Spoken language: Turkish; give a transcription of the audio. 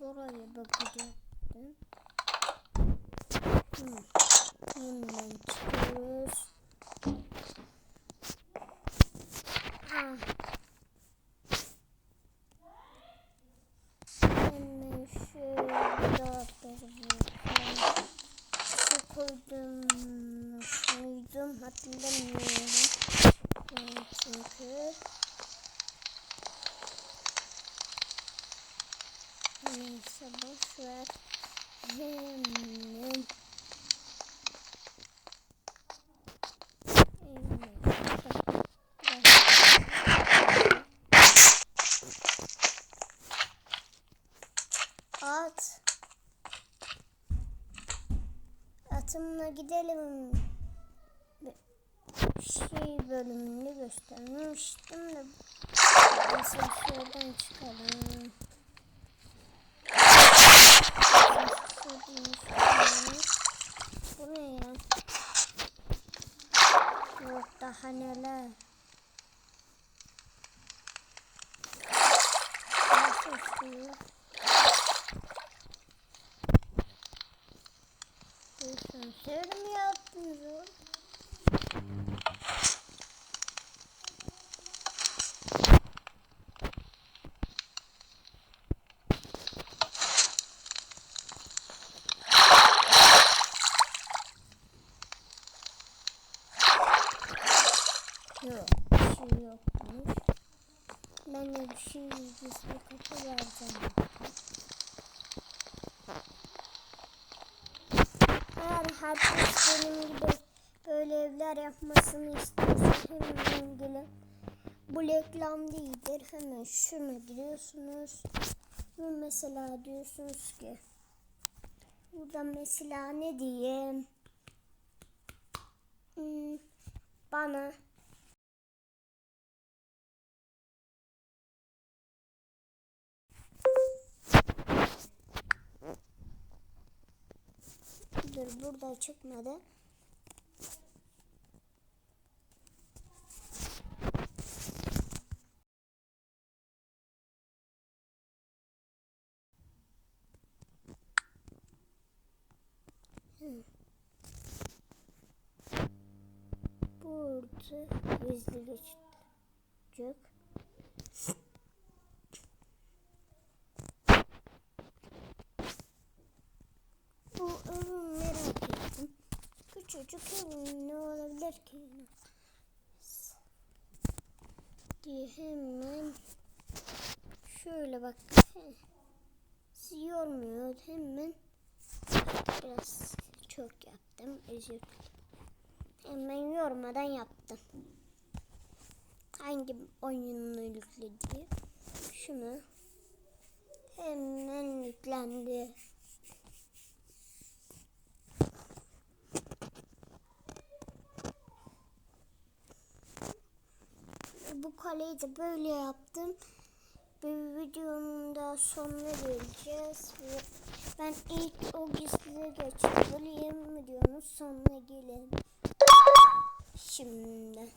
buraya bakacaktım. Hemen çıkıyoruz. Ah. Hemen şöyle dağıtlarım. Şu koydum. Koydum hatırlamıyorum. Çünkü. Neyse boş ver. Hemen. At. Atımla gidelim. Şey bölümünü göstermiştim de. Neyse Ya? Yok daha neler. Nasıl suyu? Şöyle mi yaptınız oğlum? Yok, bir şey yokmuş. Ben de bir şey gizli kapı vereceğim. Eğer herkes benim gibi böyle evler yapmasını istiyorsa hemen gelin. Bu reklam değildir. Hemen şuna giriyorsunuz. Mesela diyorsunuz ki burada mesela ne diyeyim? Hmm, bana Dur burada çıkmadı. Burada gizli. Bu Ürün ne olabilir ki? Diye hemen şöyle bak. Sizi yormuyor. Hemen biraz çok yaptım. Özür dilerim. Hemen yormadan yaptım. Hangi oyununu yükledi? Şunu. Hemen yüklendi. Bu kaleyi de böyle yaptım. Bir videonun da sonuna geleceğiz. Ben ilk o gizliye geçtim. Böyle yemin ediyorsunuz sonuna gelelim. Şimdi.